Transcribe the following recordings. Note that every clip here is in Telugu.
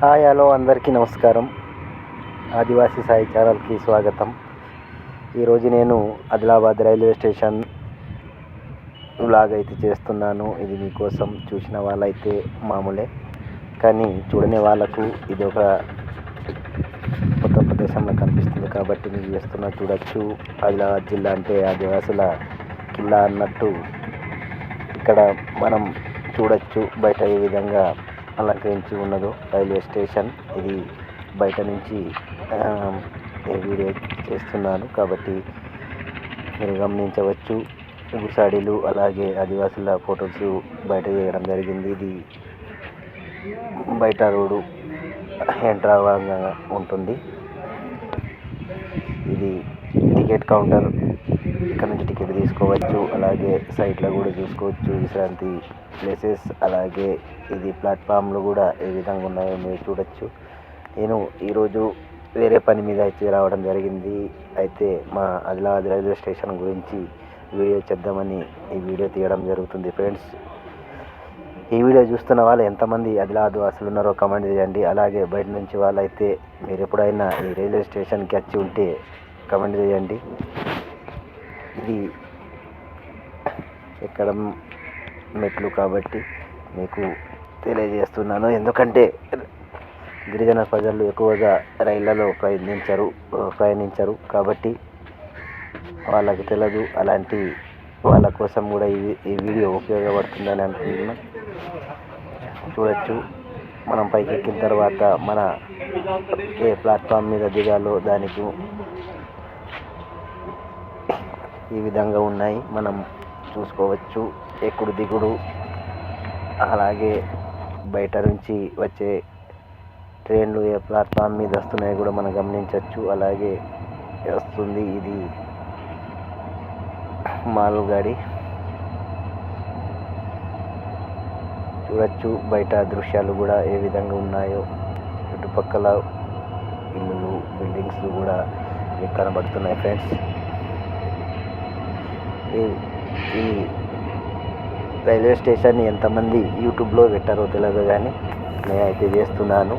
హాయ్ హలో అందరికీ నమస్కారం. ఆదివాసీ సాయి ఛానల్కి స్వాగతం. ఈరోజు నేను ఆదిలాబాద్ రైల్వే స్టేషన్ లాగా అయితే చేస్తున్నాను. ఇది మీకోసం చూసిన వాళ్ళైతే మామూలే. కానీ చూడని వాళ్ళకు ఇది ఒక కొత్త ప్రదేశంలో కనిపిస్తుంది కాబట్టి మీరు చేస్తున్నా చూడొచ్చు. ఆదిలాబాద్ జిల్లా అంటే ఆదివాసుల కిల్లా అన్నట్టు ఇక్కడ మనం చూడొచ్చు బయట ఏ విధంగా అలంకరించి ఉన్నదో రైల్వే స్టేషన్. ఇది బయట నుంచి వీడియో చేస్తున్నాను కాబట్టి మీరు గమనించవచ్చు. గుసాడీలు అలాగే ఆదివాసుల ఫొటోస్ బయట చేయడం జరిగింది. ఇది బయట రోడ్డు ఎంటర్ ఉంటుంది. ఇది టికెట్ కౌంటర్. ఇక్కడ నుంచి టికెట్ చూసుకోవచ్చు అలాగే సైట్లో కూడా చూసుకోవచ్చు. విశ్రాంతి ప్లేసెస్ అలాగే ఇది ప్లాట్ఫామ్లు కూడా ఏ విధంగా ఉన్నాయో మీరు చూడొచ్చు. నేను ఈరోజు వేరే పని మీద అయితే రావడం జరిగింది. అయితే మా ఆదిలాబాద్ రైల్వే స్టేషన్ గురించి వీడియో చేద్దామని ఈ వీడియో తీయడం జరుగుతుంది ఫ్రెండ్స్. ఈ వీడియో చూస్తున్న వాళ్ళు ఎంతమంది ఆదిలాబాద్ వాసులు ఉన్నారో కమెంట్ చేయండి. అలాగే బయట నుంచి వాళ్ళైతే మీరు ఎప్పుడైనా ఈ రైల్వే స్టేషన్కి వచ్చి ఉంటే కమెంట్ చేయండి. ఇది ఎక్కడం మెట్లు కాబట్టి మీకు తెలియజేస్తున్నాను. ఎందుకంటే గిరిజన ప్రజలు ఎక్కువగా రైళ్ళలో ప్రయత్నించరు ప్రయాణించరు కాబట్టి వాళ్ళకు తెలియదు అలాంటి వాళ్ళ కోసం కూడా ఈ ఈ వీడియో ఉపయోగపడుతుందని అనుకుంటున్నాను చూడొచ్చు. మనం పైకి ఎక్కిన తర్వాత మన ఏ ప్లాట్ఫామ్ మీద దిగాలో దానికి ఈ విధంగా ఉన్నాయి. మనం చూసుకోవచ్చు. ఎక్కుడు దిగుడు. అలాగే బయట నుంచి వచ్చే ట్రైన్లు ఏ ప్లాట్ఫామ్ మీద వస్తున్నాయో కూడా మనం గమనించవచ్చు. అలాగే వస్తుంది ఇది మాల్గాడి. చూడొచ్చు బయట దృశ్యాలు కూడా ఏ విధంగా ఉన్నాయో. చుట్టుపక్కల ఇల్లులు బిల్డింగ్స్ కూడా మీకు కనబడుతున్నాయి ఫ్రెండ్స్. ఈ రైల్వే స్టేషన్ ఎంతమంది యూట్యూబ్లో పెట్టారో తెలియదు కానీ నేనైతే చేస్తున్నాను.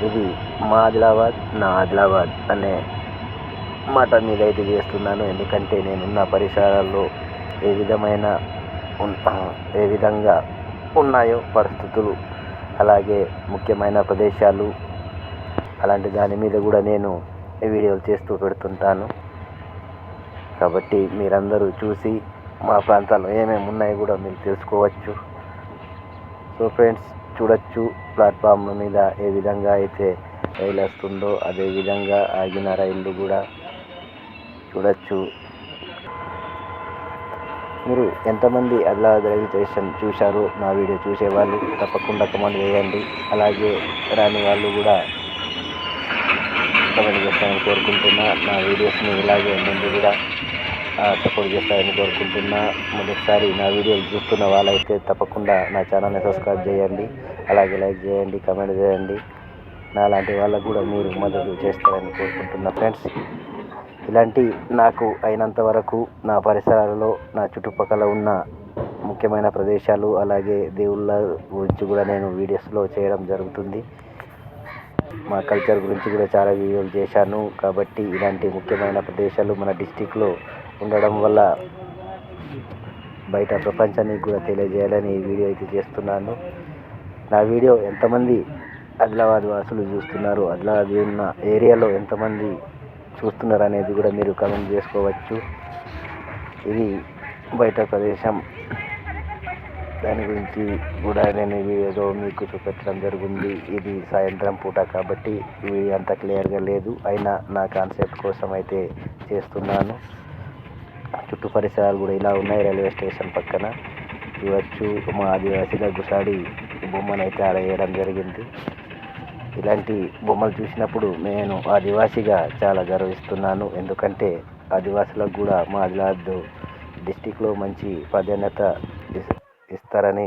ఇది మా ఆదిలాబాద్ నా ఆదిలాబాద్ అనే మాట మీద అయితే చేస్తున్నాను. ఎందుకంటే నేనున్న పరిసరాల్లో ఏ విధమైన ఏ విధంగా ఉన్నాయో పరిస్థితులు అలాగే ముఖ్యమైన ప్రదేశాలు అలాంటి దాని మీద కూడా నేను వీడియోలు చేస్తూ పెడుతుంటాను. కాబట్టి మీరందరూ చూసి మా ప్రాంతాల్లో ఏమేమి ఉన్నాయో కూడా మీరు తెలుసుకోవచ్చు. సో ఫ్రెండ్స్ చూడొచ్చు ప్లాట్ఫామ్ల మీద ఏ విధంగా అయితే రైలు వస్తుందో అదే విధంగా ఆగిన రైళ్ళు కూడా చూడొచ్చు. మీరు ఎంతమంది ఆదిలాబాద్ రైల్వే స్టేషన్ చూశారో నా వీడియో చూసేవాళ్ళు తప్పకుండా కమెంట్ చేయండి. అలాగే రాని వాళ్ళు కూడా కమెంట్ చేస్తారని కోరుకుంటున్నా. నా వీడియోస్ని ఇలాగే ముందు కూడా సపోర్ట్ చేస్తారని కోరుకుంటున్నా. మొదటిసారి నా వీడియోలు చూస్తున్న వాళ్ళైతే తప్పకుండా నా ఛానల్ని సబ్స్క్రైబ్ చేయండి. అలాగే లైక్ చేయండి కమెంట్ చేయండి. నాలాంటి వాళ్ళకు కూడా మీరు మద్దతు చేస్తారని కోరుకుంటున్నా ఫ్రెండ్స్. ఇలాంటి నాకు అయినంత వరకు నా పరిసరాలలో నా చుట్టుపక్కల ఉన్న ముఖ్యమైన ప్రదేశాలు అలాగే దేవుళ్ళ గురించి కూడా నేను వీడియోస్లో చేయడం జరుగుతుంది. మా కల్చర్ గురించి కూడా చాలా వీడియోలు చేశాను. కాబట్టి ఇలాంటి ముఖ్యమైన ప్రదేశాలు మన డిస్టిక్లో ఉండడం వల్ల బయట ప్రపంచానికి కూడా తెలియజేయాలని ఈ వీడియో అయితే చేస్తున్నాను. నా వీడియో ఎంతమంది ఆదిలాబాద్ వాసులు చూస్తున్నారు ఆదిలాబాద్ ఉన్న ఏరియాలో ఎంతమంది చూస్తున్నారు అనేది కూడా మీరు కమెంట్ చేసుకోవచ్చు. ఇది బయట ప్రదేశం. దాని గురించి కూడా నేను ఏదో మీకు చూపెట్టడం జరిగింది. ఇది సాయంత్రం పూట కాబట్టి ఇవి అంత క్లియర్గా లేదు. అయినా నా కాన్సెప్ట్ కోసం అయితే చేస్తున్నాను. చుట్టూ పరిసరాలు కూడా ఇలా ఉన్నాయి. రైల్వే స్టేషన్ పక్కన ఇవచ్చు మా ఆదివాసీల గుసాడి బొమ్మను అయితే ఆడేయడం జరిగింది. ఇలాంటి బొమ్మలు చూసినప్పుడు నేను ఆదివాసిగా చాలా గర్విస్తున్నాను. ఎందుకంటే ఆదివాసులకు కూడా మా ఆదిలాబాద్ డిస్టిక్లో మంచి ప్రాధాన్యత ఇస్తారని